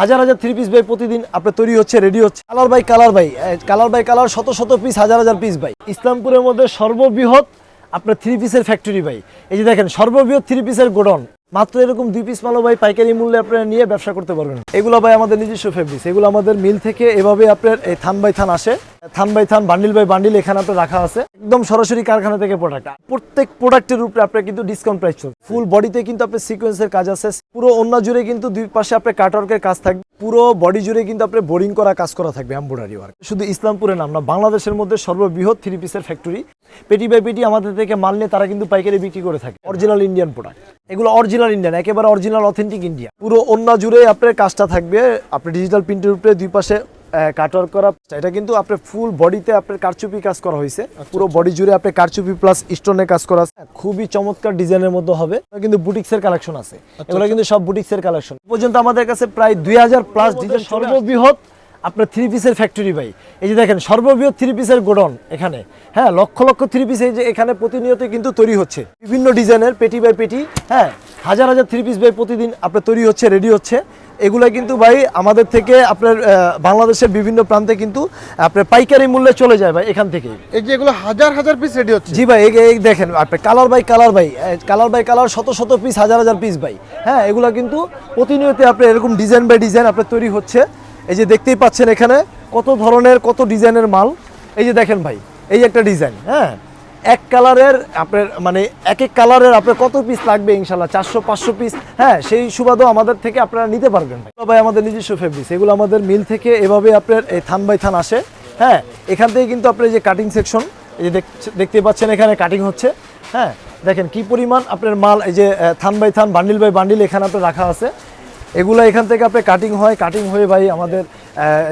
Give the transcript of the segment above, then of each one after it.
হাজার হাজার three piece ভাই প্রতিদিন আপনার তৈরি হচ্ছে রেডি হচ্ছে। Colour by colour by colour by colour শত শত পিস হাজার হাজার পিস ভাই। ইসলামপুরের মধ্যে সর্ববৃহৎ আপনার থ্রি পিসের ফ্যাক্টরি ভাই। এই যে দেখেন, সর্ববৃহৎ থ্রি পিসের গোডাউন। মাত্র এরকম দুই পিস মালও ভাই পাইকারি মূল্যে আপনারা নিয়ে ব্যবসা করতে পারবেন। এগুলো ভাই আমাদের নিজস্ব ফেব্রিক্স এগুলো আমাদের মিল থেকে এভাবে আপনার এই থান বাই থান আসে। থান বাই থান বান্ডিল বাই বান্ডিল এখানে আপনার রাখা আছে। একদম সরাসরি কারখানা থেকে প্রোডাক্ট প্রত্যেক প্রোডাক্টের উপরে আপনার কিন্তু ডিসকাউন্ট প্রাইস চলছে। ফুল বডিতে কিন্তু আপনার সিকোয়েন্সের কাজ আছে। পুরো অন্য জুড়ে কিন্তু দুই পাশে আপনার কাটওয়ার্কের কাজ থাকবে। পুরো বডি জুড়ে কিন্তু আপনার বোরিং করা কাজ করা থাকবে এমব্রয়ডারি ওয়ার্ক শুধু ইসলামপুরে নাম না বাংলাদেশের মধ্যে সর্ববৃহৎ থ্রি পিসের ফ্যাক্টরি পেটি বাই পেটি আমাদের থেকে মাল নিয়ে তারা কিন্তু পাইকারি বিক্রি করে থাকে। অরিজিনাল ইন্ডিয়ান প্রোডাক্ট এগুলো অরিজিনাল ইন্ডিয়ান একেবারে অরিজিনাল অথেন্টিক ইন্ডিয়া পুরো অন্য জুড়ে আপনার কাজটা থাকবে আপনার ডিজিটাল প্রিন্টের উপরে দুই পাশে কাটওয়ার্ক করা। এটা কিন্তু আপনার ফুল বডিতে আপনার কারচুপি কাজ করা হয়েছে। পুরো বডি জুড়ে আপনার কারচুপি প্লাস স্টোনের কাজ করা আছে। খুবই চমৎকার ডিজাইনের মধ্যে হবে। কিন্তু বুটিক্সের কালেকশন আছে। এগুলো কিন্তু সব বুটিক্সের কালেকশন পর্যন্ত আমাদের কাছে প্রায় দুই হাজার প্লাস ডিজাইন সর্ববৃহৎ আপনার থ্রি পিসের ফ্যাক্টরি ভাই। এই যে দেখেন সর্ববৃহৎ থ্রি পিসের গোডাউন এখানে। হ্যাঁ লক্ষ লক্ষ থ্রি পিস এই যে এখানে প্রতিনিয়ত কিন্তু তৈরি হচ্ছে। বিভিন্ন ডিজাইনের পেটি বাই পেটি হ্যাঁ। হাজার হাজার থ্রি পিস ভাই প্রতিদিন আপনার তৈরি হচ্ছে রেডি হচ্ছে। এগুলা কিন্তু ভাই আমাদের থেকে আপনার বাংলাদেশের বিভিন্ন প্রান্তে কিন্তু আপনার পাইকারি মূল্যে চলে যায় ভাই এখান থেকে। এই যে এগুলো হাজার হাজার পিস রেডি হচ্ছে। জি ভাই এই দেখেন আপনি colour by colour by colour by colour শত শত পিস হাজার হাজার পিস ভাই। হ্যাঁ এগুলো কিন্তু প্রতিনিয়ত আপনার এরকম ডিজাইন বাই ডিজাইন আপনার তৈরি হচ্ছে। এই যে দেখতেই পাচ্ছেন এখানে কত ধরনের কত ডিজাইনের মাল। এই যে দেখেন ভাই এই একটা ডিজাইন হ্যাঁ। এক কালারের আপনার মানে এক এক কালারের আপনার কত পিস লাগবে ইনশাল্লাহ চারশো, পাঁচশো পিস হ্যাঁ সেই সুবাদও আমাদের থেকে আপনারা নিতে পারবেন ভাই। আমাদের নিজস্ব ফেব্রিক্স এগুলো আমাদের মিল থেকে এভাবে আপনার এই থান বাই থান আসে। হ্যাঁ এখান থেকে কিন্তু আপনার যে কাটিং সেকশন এই যে দেখতে পাচ্ছেন এখানে কাটিং হচ্ছে। হ্যাঁ দেখেন কি পরিমাণ আপনার মাল, এই যে থান বাই থান বান্ডিল বাই বান্ডিল এখানে আপনার রাখা আছে। এগুলো এখান থেকে আপনার কাটিং হয় কাটিং হয়ে ভাই আমাদের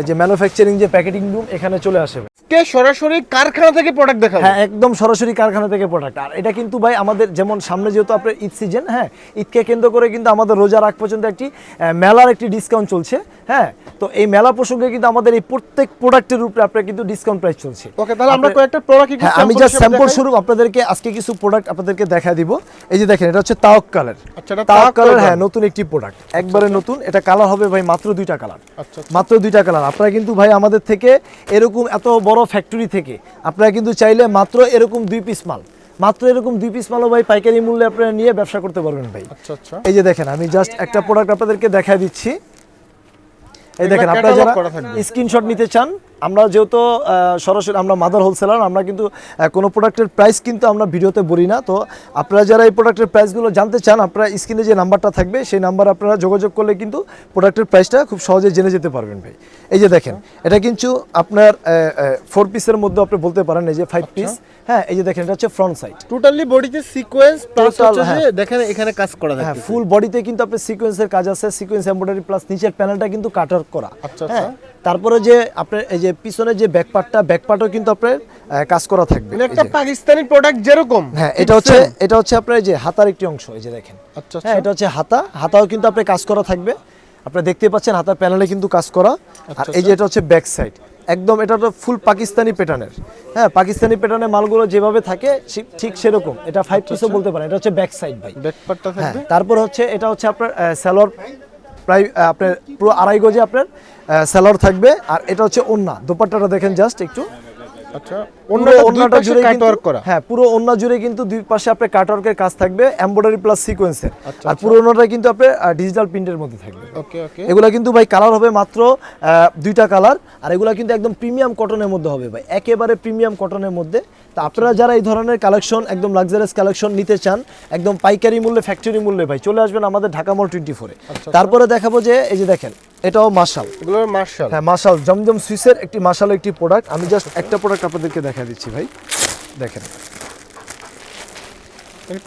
যে ম্যানুফ্যাকচারিং যে প্যাকেটিং রুম এখানে চলে আসে ভাই। কে সরাসরি কারখানা থেকে প্রোডাক্ট দেখাবো? হ্যাঁ একদম সরাসরি কারখানা থেকে প্রোডাক্ট আর এটা কিন্তু ভাই আমাদের যেমন সামনে যেহেতু আপনার ঈদ সিজন হ্যাঁ ঈদকে কেন্দ্র করে কিন্তু আমাদের রোজার আগ পর্যন্ত একটি মেলার একটি ডিসকাউন্ট চলছে হ্যাঁ তো এই মেলা প্রসঙ্গে কিন্তু আমাদের এই প্রত্যেক প্রোডাক্টের উপরে আপনার কিন্তু ডিসকাউন্ট প্রাইস চলছে। ওকে তাহলে আমরা কয়েকটা প্রোডাক্ট হ্যাঁ আমি জাস্ট স্যাম্পল। স্বরূপ আপনাদেরকে আজকে কিছু প্রোডাক্ট আপনাদেরকে দেখা দিব। এই যে দেখেন এটা হচ্ছে তাওয়াক্কালের। আচ্ছা, এটা তাওয়াক্কালের তাওয়াক্কাল হ্যাঁ নতুন একটি প্রোডাক্ট একবারে নতুন এটা কালার হবে ভাই মাত্র দুইটা কালার আচ্ছা, আচ্ছা। মাত্র দুইটা কালার আপনারা কিন্তু ভাই আমাদের থেকে এরকম এত বড় ফ্যাক্টরি থেকে। আপনারা কিন্তু চাইলে মাত্র এরকম দুই পিস মাল মাত্র এরকম দুই পিস মালও ভাই পাইকারি মূল্যে আপনারা নিয়ে ব্যবসা করতে পারবেন ভাই। আচ্ছা আচ্ছা। এই যে দেখেন আমি জাস্ট একটা প্রোডাক্ট আপনাদেরকে দেখা দিচ্ছি। এই দেখেন আপনারা যারা স্ক্রিনশট নিতে চান আমরা যেহেতু সরাসরি আমরা মাদার হোলসেলার আমরা কিন্তু কোনো প্রোডাক্টের প্রাইস কিন্তু আমরা ভিডিওতে বলি না। তো আপনারা যারা এই প্রোডাক্টের প্রাইসগুলো জানতে চান আপনারা স্ক্রিনে যে নাম্বারটা থাকবে সেই নাম্বার আপনারা যোগাযোগ করলে কিন্তু প্রোডাক্টের প্রাইসটা খুব সহজে জেনে যেতে পারবেন ভাই। এই যে দেখেন এটা কিন্তু আপনার ফোর পিসের মধ্যে আপনি বলতে পারেন এই যে ফাইভ আচ্ছা। পিস হ্যাঁ এই যে দেখেন এটা হচ্ছে ফ্রন্ট সাইড টোটালি বডিতে সিকোয়েন্স প্লাস হচ্ছে হ্যাঁ। দেখেন এখানে কাজ করা হ্যাঁ থাকে ফুল বডিতে কিন্তু আপনার সিকোয়েন্সের কাজ আছে সিকোয়েন্স এমব্রয়ডারি প্লাস নিচের প্যানেলটা কিন্তু কাটার করা। আচ্ছা, হ্যাঁ তারপরে যে আপনার এই যে পিছনে যে ব্যাক পার্টটা ব্যাক পার্টও কিন্তু আপনার কাজ করা থাকবে। মানে একটা পাকিস্তানি প্রোডাক্ট যেরকম হ্যাঁ এটা হচ্ছে এটা হচ্ছে আপনার এই যে হাতার একটি অংশ এই যে দেখেন। আচ্ছা হ্যাঁ এটা হচ্ছে হাতা। হাতাও কিন্তু আপনার কাজ করা থাকবে। আপনারা দেখতে পাচ্ছেন হাতার প্যানেলে কিন্তু কাজ করা। আর এই যে এটা হচ্ছে ব্যাক সাইড একদম এটা তো ফুল পাকিস্তানি প্যাটার্নের হ্যাঁ পাকিস্তানি প্যাটার্নের মালগুলো যেভাবে থাকে ঠিক সেরকম। এটা ফাইভ পিসও বলতে পারেন। এটা হচ্ছে ব্যাক সাইড ভাই। ব্যাক পার্টটা হ্যাঁ থাকবে? তারপর হচ্ছে এটা হচ্ছে আপনার স্যালোর প্রায় আপনার পুরো আড়াই গজে আপনার স্যালোর থাকবে। আর এটা হচ্ছে ওন্না। দোপাট্টাটা দেখেন জাস্ট একটু। আচ্ছা ওন্নাটা জুড়ে কিন্তু হ্যাঁ পুরো ওন্না জুড়ে কিন্তু দুই পাশে আপনার কাটওয়ার্কের কাজ থাকবে এমব্রয়ডারি প্লাস সিকোয়েন্সের আচ্ছা, আর পুরো ওন্নাটা কিন্তু আপনার ডিজিটাল প্রিন্টের মধ্যে থাকবে। ওকে ওকে। এগুলা কিন্তু ভাই কালার হবে মাত্র দুইটা কালার আর এগুলা কিন্তু একদম প্রিমিয়াম কটনের মধ্যে হবে ভাই। একেবারে প্রিমিয়াম কটনের মধ্যে। তা আপনারা যারা এই ধরনের কালেকশন একদম লাক্সারিয়াস কালেকশন নিতে চান একদম পাইকারি মূল্যে ফ্যাক্টরি মূল্যে ভাই চলে আসবেন আমাদের ঢাকা মল টোয়েন্টি ফোরে তারপরে দেখাবো যে এই যে দেখেন এটাও মার্শাল এগুলো মার্শাল হ্যাঁ মার্শাল জমজম সুইসের একটি মার্শাল একটি প্রোডাক্ট আমি জাস্ট একটা প্রোডাক্ট আপনাদেরকে দেখা দিচ্ছি ভাই। দেখেন।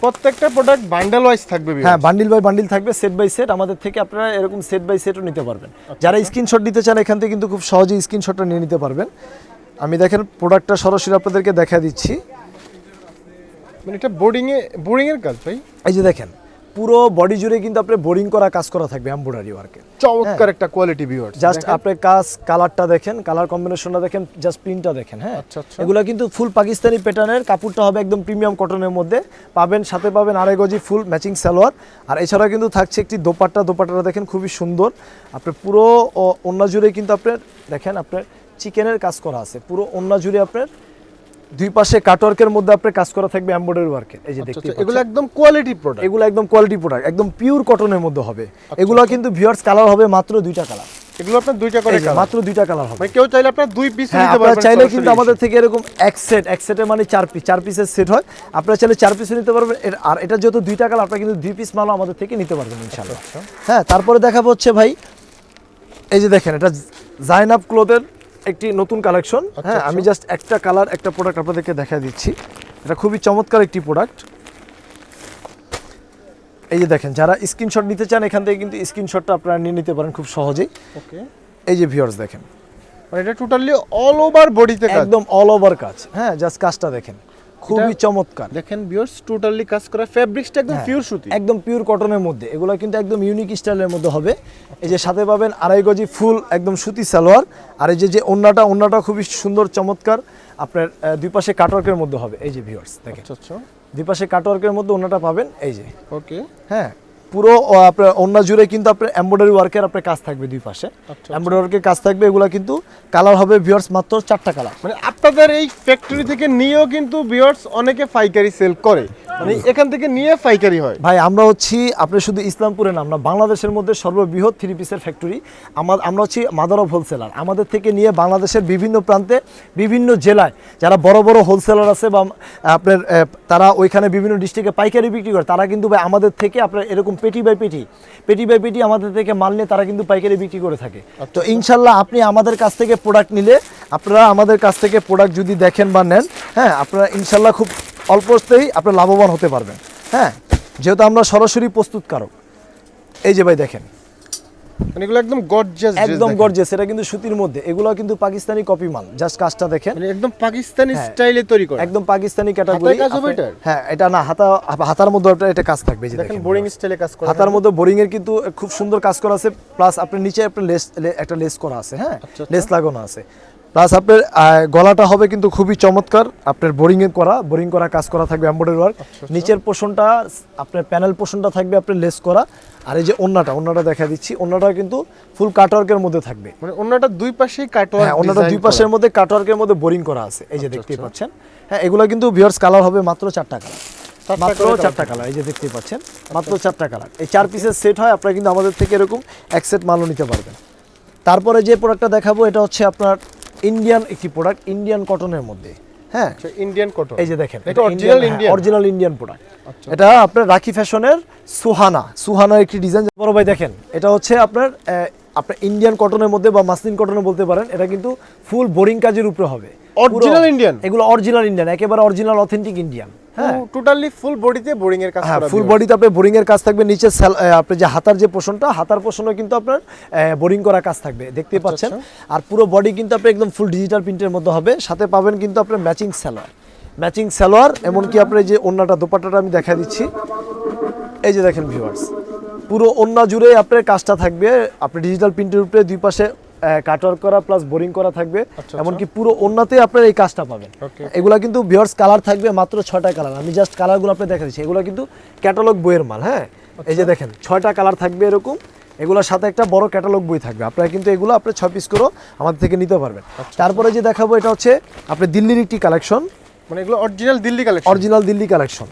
প্রত্যেকটা প্রোডাক্ট বান্ডেল ওয়াইজ থাকবে হ্যাঁ বান্ডিল বাই বান্ডিল থাকবে সেট বাই সেট আমাদের থেকে আপনারা এরকম সেট বাই সেটও নিতে পারবেন। যারা স্ক্রিনশট নিতে চান এখান থেকে কিন্তু খুব সহজেই স্ক্রিনশটটা নিয়ে নিতে পারবেন। আমি দেখেন প্রোডাক্টটা সরাসরি আপনাদেরকে দেখা দিচ্ছি। মানে এটা বোর্ডিং এ বোর্ডিং এর কাজ ভাই? এই যে দেখেন পুরো বডি জুড়ে কিন্তু আপনার বোরিং করা কাজ করা থাকবে এমব্রয়ডারি ওয়ার্কে চমৎকার একটা কোয়ালিটি ভিউয়ার জাস্ট আপনার কাজ কালারটা দেখেন কালার কম্বিনেশনটা দেখেন জাস্ট প্রিন্টটা দেখেন হ্যাঁ। আচ্ছা, আচ্ছা। এগুলো কিন্তু ফুল পাকিস্তানি প্যাটার্নের কাপড়টা হবে একদম প্রিমিয়াম কটনের মধ্যে। পাবেন সাথে পাবেন আড়াই গজি ফুল ম্যাচিং সালোয়ার। আর এছাড়া কিন্তু থাকছে একটি দোপাট্টা দোপাট্টাটা দেখেন খুবই সুন্দর। আপনার পুরো ওন্না জুড়ে কিন্তু আপনার দেখেন আপনার চিকেনের কাজ করা আছে। পুরো ওন্না জুড়ে আপনার দুই পাশে কাটওয়ার্কের মধ্যে আপনার কাজ করা থাকবে এমব্রয়ডারি ওয়ার্কের এই যে দেখতে আচ্ছা, এগুলো একদম কোয়ালিটি প্রোডাক্ট এগুলো একদম কোয়ালিটি প্রোডাক্ট একদম পিওর কটনের মধ্যে হবে। এগুলো কিন্তু ভিউয়ার্স কালার হবে মাত্র দুইটা কালার এগুলো আপনার দুইটা করে colour। মাত্র দুইটা কালার হবে। মানে কেউ চাইলে আপনার দুই পিস হ্যাঁ নিতে আপনারা পারবেন চাইলে কিন্তু আমাদের থেকে এরকম এক সেট এক সেটে মানে চার পিস চার পিসের সেট হয়। আপনারা চাইলে চার পিস নিতে পারবেন। আর এটা যেহেতু দুইটা কালার আপনারা কিন্তু দুই পিস মালও আমাদের থেকে নিতে পারবেন ইনশাআল্লাহ। আচ্ছা। হ্যাঁ তারপরে দেখাবো হচ্ছে ভাই এই যে দেখেন এটা জাইনাব ক্লোথের একটি নতুন কালেকশন হ্যাঁ আচ্ছা। আমি জাস্ট একটা কালার একটা প্রোডাক্ট আপনাদেরকে দেখা দিচ্ছি। এটা খুবই চমৎকার একটি প্রোডাক্ট এই যে দেখেন যারা স্ক্রিনশট নিতে চান এখান থেকে কিন্তু স্ক্রিনশটটা আপনারা নিয়ে নিতে পারেন খুব সহজেই। ওকে এই যে ভিউয়ার্স দেখেন। মানে এটা টোটালি অল ওভার বডিতে কাজ? একদম অল ওভার কাজ। হ্যাঁ জাস্ট কাজটা দেখেন। খুবই চমৎকার। দেখেন ভিউয়ার্স টোটালি কাজ করা ফেব্রিক্সটা একদম হ্যাঁ, পিওর সুতি। একদম পিওর কটনের মধ্যে। এগুলো কিন্তু একদম ইউনিক স্টাইলের মধ্যে হবে। এই যে সাথে পাবেন আড়াই গজি ফুল একদম সুতি সালোয়ার। আর এই যে যে ওন্নাটা ওন্নাটা খুবই সুন্দর চমৎকার। আপনার দুই পাশে কাটওয়ার্কের মধ্যে হবে। এই যে ভিউয়ার্স দেখেন। আচ্ছা আচ্ছা। দুই পাশে কাটওয়ার্কের মধ্যে ওন্নাটা পাবেন। এই যে। ওকে হ্যাঁ পুরো আপনার অন্য জুড়ে কিন্তু আপনার এমব্রয়ডারি ওয়ার্কের আপনার কাজ থাকবে দুই পাশে। আচ্ছা। এমব্রয়ডারি ওয়ার্কের কাজ থাকবে এগুলো কিন্তু কালার হবে ভিউয়ার্স মাত্র চারটা কালার মানে আপনাদের এই ফ্যাক্টরি থেকে নিয়েও কিন্তু ভিউয়ার্স অনেকে পাইকারি সেল করে। মানে এখান থেকে নিয়ে পাইকারি হয়। ভাই আমরা হচ্ছি আপনি শুধু ইসলামপুরে না আমরা বাংলাদেশের মধ্যে সর্ববৃহৎ থ্রি পিসের ফ্যাক্টরি আমার আমরা হচ্ছি মাদার অফ হোলসেলার আমাদের থেকে নিয়ে বাংলাদেশের বিভিন্ন প্রান্তে বিভিন্ন জেলায় যারা বড় বড় হোলসেলার আছে বা আপনার তারা ওইখানে বিভিন্ন ডিস্ট্রিক্টে পাইকারি বিক্রি করে তারা কিন্তু ভাই আমাদের থেকে আপনার এরকম পেটি বাই পেটি পেটি বাই পেটি আমাদের থেকে মাল নিয়ে তারা কিন্তু পাইকারি বিক্রি করে থাকে। তো ইনশাল্লাহ আপনি আমাদের কাছ থেকে প্রোডাক্ট নিলে আপনারা আমাদের কাছ থেকে প্রোডাক্ট যদি দেখেন বা নেন হ্যাঁ আপনারা ইনশাল্লাহ খুব অল্পতেই আপনার লাভবান হতে পারবেন। হ্যাঁ যেহেতু আমরা সরাসরি প্রস্তুতকারক। এই যে ভাই দেখেন। এগুলো একদম গর্জিয়াস একদম গর্জেস এটা কিন্তু সুতির মধ্যে। এগুলো কিন্তু পাকিস্তানি কপি মাল। জাস্ট কাজটা দেখেন। মানে একদম পাকিস্তানি হ্যাঁ। স্টাইলে তৈরি করে। একদম পাকিস্তানি ক্যাটাগরি? হ্যাঁ এটা না হাতা হাতার মধ্যে একটা এটা কাজ থাকবে যে দেখেন বোরিং স্টাইলে কাজ করে। হাতার মধ্যে বোরিং এর কিন্তু খুব সুন্দর কাজ করা আছে। প্লাস আপনার নিচে আপনার লেস একটা লেস করা আছে হ্যাঁ? আচ্ছা, আচ্ছা। লেস লাগানো আছে। প্লাস আপনার গলাটা হবে কিন্তু খুবই চমৎকার। আপনার বোরিং এর করা বোরিং করা কাজ করা থাকবে এমব্রয়ডারি ওয়ার্ক আচ্ছা, নিচের পোর্শনটা আপনার প্যানেল পোর্শনটা থাকবে আপনার লেস করা। আর এই যে ওন্নাটা ওন্নাটা দেখা দিচ্ছি। ওন্নাটা কিন্তু ফুল কাটওয়ার্কের মধ্যে থাকবে। মানে অন্যটা দুই পাশেই কাটোয়া হ্যাঁ ওন্নাটা দুই পাশের মধ্যে কাটওয়ার্কের মধ্যে বোরিং করা আছে। এই যে দেখতেই পাচ্ছেন। হ্যাঁ এগুলো কিন্তু ভিউয়ার্স কালার হবে মাত্র চারটা কালার মাত্র চারটা কালার এই যে দেখতে পাচ্ছেন। মাত্র চারটা কালার এই চার পিসের সেট হয় আপনারা কিন্তু আমাদের থেকে এরকম এক সেট মালও নিতে পারবেন। তারপরে যে প্রোডাক্টটা দেখাবো এটা হচ্ছে আপনার ইন্ডিয়ান একটি প্রোডাক্ট ইন্ডিয়ান কটনের মধ্যে। হ্যাঁ? ইন্ডিয়ান কটন এই যে দেখেন এটা original Indian original Indian product আচ্ছা। এটা আপনার রাখি ফ্যাশনের সুহানা। সুহানার একটি ডিজাইন বড় ভাই দেখেন এটা হচ্ছে আপনার আপনার ইন্ডিয়ান কটনের মধ্যে বা মাসলিন কটনে বলতে পারেন এটা কিন্তু ফুল বোরিং কাজের উপরে হবে। পুরো- Indian? এগুলো অরিজিনাল ইন্ডিয়ান একেবারে অরিজিনাল অথেন্টিক ইন্ডিয়ান হ্যাঁ। টোটালি ফুল বডিতে বোরিং এর কাজ হ্যাঁ ফুল বডিতে আপনার বোরিং এর কাজ থাকবে নিচে আহ, যে হাতার যে পোষণটা হাতার পোষণও কিন্তু আপনার বোরিং করা কাজ থাকবে দেখতে পাচ্ছেন? আর পুরো বডি কিন্তু আপনার একদম ফুল ডিজিটাল প্রিন্টের মধ্যে হবে সাথে পাবেন কিন্তু আপনার ম্যাচিং সালোয়ার ম্যাচিং সালোয়ার এমনকি আপনার যে ওন্নাটা দোপাট্টাটা আমি দেখা দিচ্ছি। এই যে দেখেন ভিউয়ার্স পুরো ওন্না জুড়ে আপনার কাজটা থাকবে। আপনি ডিজিটাল প্রিন্টের উপরে দুই পাশে কাটওয়ার্ক করা প্লাস বোরিং করা থাকবে। আচ্ছা। এমনকি পুরো ওন্নাতে আপনার এই কাজটা পাবেন. এগুলা কিন্তু ভিউয়ার্স কালার থাকবে মাত্র ছয়টা কালার আমি জাস্ট কালারগুলো আপনি দেখা দিচ্ছি এগুলো কিন্তু ক্যাটালগ বইয়ের মাল হ্যাঁ? এই যে দেখেন ছয়টা কালার থাকবে এরকম। এগুলোর সাথে একটা বড় ক্যাটালগ বই থাকবে। আপনারা কিন্তু এগুলো আপনি ছয় পিস করেও আমাদের থেকে নিতে পারবেন। তারপরে যে দেখাবো এটা হচ্ছে আপনি দিল্লির একটি কালেকশন মানে এগুলো original Delhi collection original Delhi collection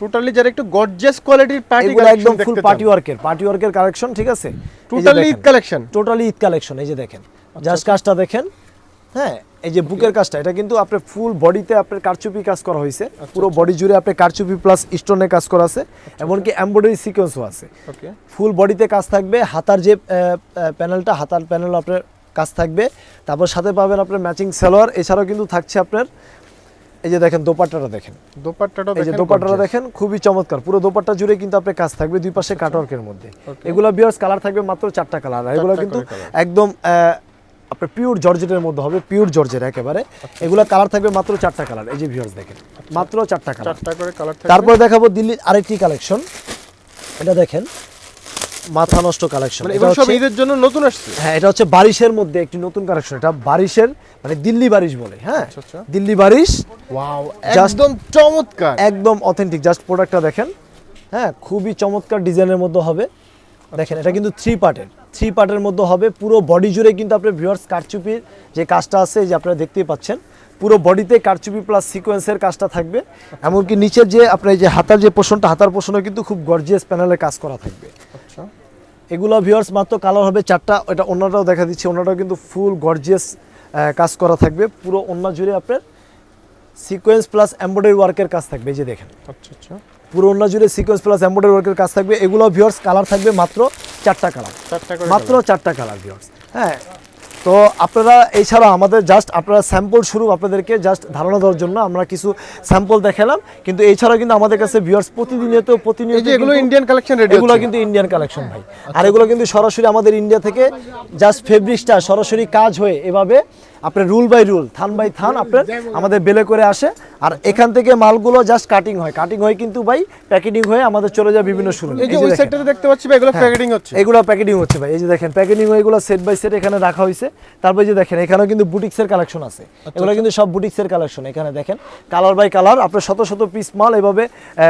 totally যারা একটু গর্জিয়াস কোয়ালিটির পার্টি এগুলো একদম ফুল পার্টি ওয়ার্কের পার্টি ওয়ার্কের কালেকশন ঠিক আছে? Totally Eid collection totally Eid collection এই যে দেখেন। আচ্ছা, জাস্ট কাজটা দেখেন হ্যাঁ এই যে বুকের কাজটা এটা কিন্তু আপনার ফুল বডিতে আপনার কারচুপি কাজ করা হয়েছে। আচ্ছা, পুরো বডি জুড়ে আপনার কারচুপি প্লাস স্টোনে কাজ করা আছে এমনকি এমব্রয়ডারি সিকোয়েন্সও আছে। ফুল বডিতে কাজ থাকবে হাতার যে প্যানেলটা হাতার প্যানেল আপনার কাজ থাকবে। তারপর সাথে পাবেন আপনার ম্যাচিং সালোয়ার এছাড়াও কিন্তু থাকছে আপনার এই যে দেখেন দোপাট্টাটা দেখেন। দোপাট্টাটা এই যে দোপাট্টাটা দেখেন খুবই চমৎকার। পুরো দোপাট্টা জুড়ে কিন্তু আপনার কাজ থাকবে দুই পাশে কাটওয়ার্কের মধ্যে। Okay. এগুলো বিয়ার্স কালার থাকবে মাত্র চারটা কালার আর এগুলো কিন্তু। একদম আপনার পিওর জর্জেটের মধ্যে হবে পিওর জর্জের একেবারে। এগুলো কালার থাকবে মাত্র চারটা কালার এই যে ভিউয়ার্স দেখেন মাত্র চারটা কালার চারটা করে কালার থাকবে। তারপর দেখাবো দিল্লির আরেকটি কালেকশন এটা দেখেন মাথা নষ্ট কালেকশন মানে সব ঈদের জন্য নতুন আসছে? হ্যাঁ এটা হচ্ছে বারিশের মধ্যে একটি নতুন কালেকশন এটা বারিশের মানে দিল্লি বারিশ বলে হ্যাঁ? আচ্ছা, আচ্ছা। দিল্লি বারিশ। ওয়াও একদম চমৎকার। একদম অথেন্টিক জাস্ট প্রোডাক্টটা দেখেন। হ্যাঁ খুবই চমৎকার ডিজাইনের মধ্যে হবে। দেখেন এটা কিন্তু থ্রি পার্টের থ্রি পার্টের মধ্যে হবে। পুরো বডি জুড়ে কিন্তু আপনার ভিউয়ার্স কারচুপির যে কাজটা আছে যে আপনারা দেখতেই পাচ্ছেন। পুরো বডিতে কারচুপি প্লাস সিকোয়েন্সের কাজটা থাকবে। এমনকি নিচের যে আপনার এই যে হাতার যে পোষণটা হাতার পোষণও কিন্তু খুব গর্জিয়াস প্যানেলের কাজ করা থাকবে। আচ্ছা। এগুলো ভিউয়ার্স মাত্র কালার হবে চারটা এটা অন্যটাও দেখা দিচ্ছে অন্যটাও কিন্তু ফুল গর্জিয়াস কাজ করা থাকবে। পুরো অন্য জুড়ে আপনার সিকোয়েন্স প্লাস এমব্রয়ডারি ওয়ার্কের কাজ থাকবে যে দেখেন। আচ্ছা আচ্ছা। পুরো অন্য জুড়ে সিকোয়েন্স প্লাস এমব্রয়ডারি ওয়ার্কের কাজ থাকবে। এগুলো ভিউয়ার্স কালার থাকবে মাত্র চারটা কালার চারটা মাত্র চারটা কালার ভিওর্স হ্যাঁ তো আপনারা এছাড়া আমাদের জাস্ট আপনারা স্যাম্পল শুরু আপনাদেরকে জাস্ট ধারণা দেওয়ার জন্য আমরা কিছু স্যাম্পল দেখালাম। কিন্তু এছাড়া কিন্তু আমাদের কাছে ভিউয়ার্স প্রতিনিয়ত প্রতিনিয়ত এগুলো ইন্ডিয়ান কালেকশন এগুলো কিন্তু ইন্ডিয়ান কালেকশন ভাই। আর এগুলো কিন্তু সরাসরি আমাদের ইন্ডিয়া থেকে জাস্ট ফেব্রিক্সটা সরাসরি কাজ হয়ে এভাবে আপনার রুল বাই রুল থান বাই থান আপনার আমাদের বেলে করে আসে। আর এখান থেকে মালগুলো জাস্ট কাটিং হয়। কাটিং হয়ে কিন্তু ভাই প্যাকেটিং হয়ে আমাদের চলে যায় বিভিন্ন শুরু এই যে ওই সাইডটাতে দেখতে পাচ্ছি ভাই এগুলো প্যাকেটিং হচ্ছে। এগুলো প্যাকেটিং হচ্ছে ভাই। এই যে দেখেন প্যাকেটিং হয়ে এগুলো সেট বাই সেট এখানে রাখা হয়েছে। তারপর যে দেখেন এখানেও কিন্তু বুটিক্সের কালেকশন আছে। এগুলো কিন্তু সব বুটিক্সের কালেকশন এখানে দেখেন কালার বাই কালার আপনার শত শত পিস মাল এভাবে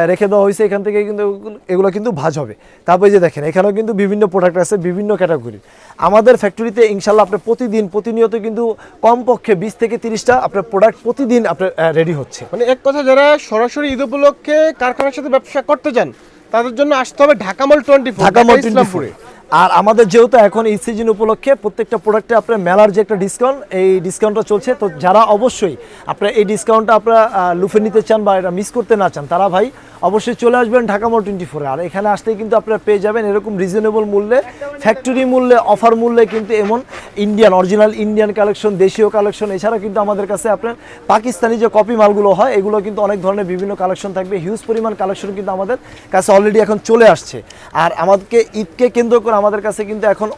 রেখে দেওয়া হয়েছে। এখান থেকে কিন্তু এগুলো- এগুলো কিন্তু ভাজ হবে। তারপর যে দেখেন এখানেও কিন্তু বিভিন্ন প্রোডাক্ট আছে বিভিন্ন ক্যাটাগরি আমাদের ফ্যাক্টরিতে ইনশাল্লাহ আপনার প্রতিদিন প্রতিনিয়ত কিন্তু কমপক্ষে বিশ থেকে তিরিশটা আপনার প্রোডাক্ট প্রতিদিন আপনার রেডি হচ্ছে। মানে এক কথা যারা সরাসরি ঈদ উপলক্ষে কারখানার সাথে ব্যবসা করতে চান তাদের জন্য আসতে হবে Dhaka mall twenty four Dhaka mall twenty আর আমাদের যেহেতু এখন এই সিজন উপলক্ষে প্রত্যেকটা প্রোডাক্টে আপনার মেলার যে একটা ডিসকাউন্ট এই ডিসকাউন্টটা চলছে। তো যারা অবশ্যই আপনার এই ডিসকাউন্টটা আপনারা লুফে নিতে চান বা এটা মিস করতে না চান, তারা ভাই অবশ্যই চলে আসবেন ঢাকা মল টোয়েন্টি ফোরে আর এখানে আসলেই কিন্তু আপনারা পেয়ে যাবেন এরকম রিজনেবল মূল্যে ফ্যাক্টরি মূল্যে অফার মূল্যে কিন্তু এমন ইন্ডিয়ান অরিজিনাল ইন্ডিয়ান কালেকশন দেশীয় কালেকশন এছাড়া কিন্তু আমাদের কাছে আপনার পাকিস্তানি যে কপি মালগুলো হয়, এগুলো কিন্তু অনেক ধরনের বিভিন্ন কালেকশন থাকবে। হিউজ পরিমাণ কালেকশন কিন্তু আমাদের কাছে অলরেডি এখন চলে আসছে। আর আমাদেরকে ঈদকে কেন্দ্র করে আমাদের কাছে কিন্তু এখন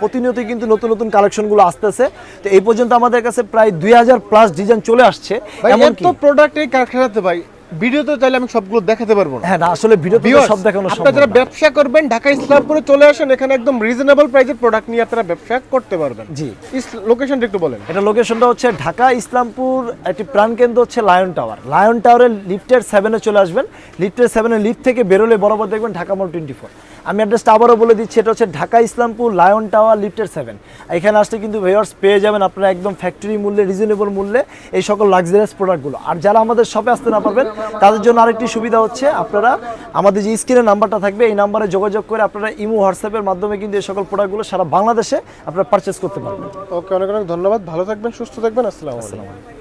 প্রতিনিয়তই কিন্তু নতুন নতুন কালেকশনগুলো আসতেছে। তো এই পর্যন্ত আমাদের কাছে প্রায় দুই হাজার প্লাস ডিজাইন চলে আসছে। ভাই এমনকি এত প্রোডাক্ট এই কারখানাতে ভাই? ভিডিওতে চাইলে আমি সবগুলো দেখাতে পারব না। হ্যাঁ না আসলে ভিডিওতে সব দেখানো আপনারা যারা ব্যবসা করবেন ঢাকা ইসলামপুরে চলে আসেন এখানে একদম রিজনেবল প্রাইসের প্রোডাক্ট নিয়ে আপনারা ব্যবসা করতে পারবেন। জি। লোকেশনটা একটু বলেন। এটা লোকেশনটা হচ্ছে ঢাকা ইসলামপুর একটি প্রাণকেন্দ্র হচ্ছে লায়ন টাওয়ার লায়ন টাওয়ারের লিফটের সেভেনে চলে আসবেন। লিফটের সেভেনের লিফট থেকে বেরোলে বরাবর দেখবেন ঢাকা মল টোয়েন্টি ফোর আমি অ্যাড্রেসটা আবারও বলে দিচ্ছি এটা হচ্ছে ঢাকা ইসলামপুর লায়ন টাওয়ার লিফটের সেভেন এখানে আসলে কিন্তু ভেয়ার্স পেয়ে যাবেন আপনারা একদম ফ্যাক্টরি মূল্যে রিজনেবল মূল্যে এই সকল লাক্সারিয়াস প্রোডাক্টগুলো আর যারা আমাদের শপে আসতে না পারবেন তাদের জন্য আরেকটি সুবিধা হচ্ছে আপনারা আমাদের যে স্ক্রিনের নাম্বারটা থাকবে এই নাম্বারে যোগাযোগ করে আপনারা ইমো হোয়াটসঅ্যাপের মাধ্যমে কিন্তু এই সকল প্রোডাক্টগুলো সারা বাংলাদেশে আপনারা পারচেস করতে পারবেন। ওকে অনেক অনেক ধন্যবাদ। ভালো থাকবেন সুস্থ থাকবেন। আসসালামু আলাইকুম।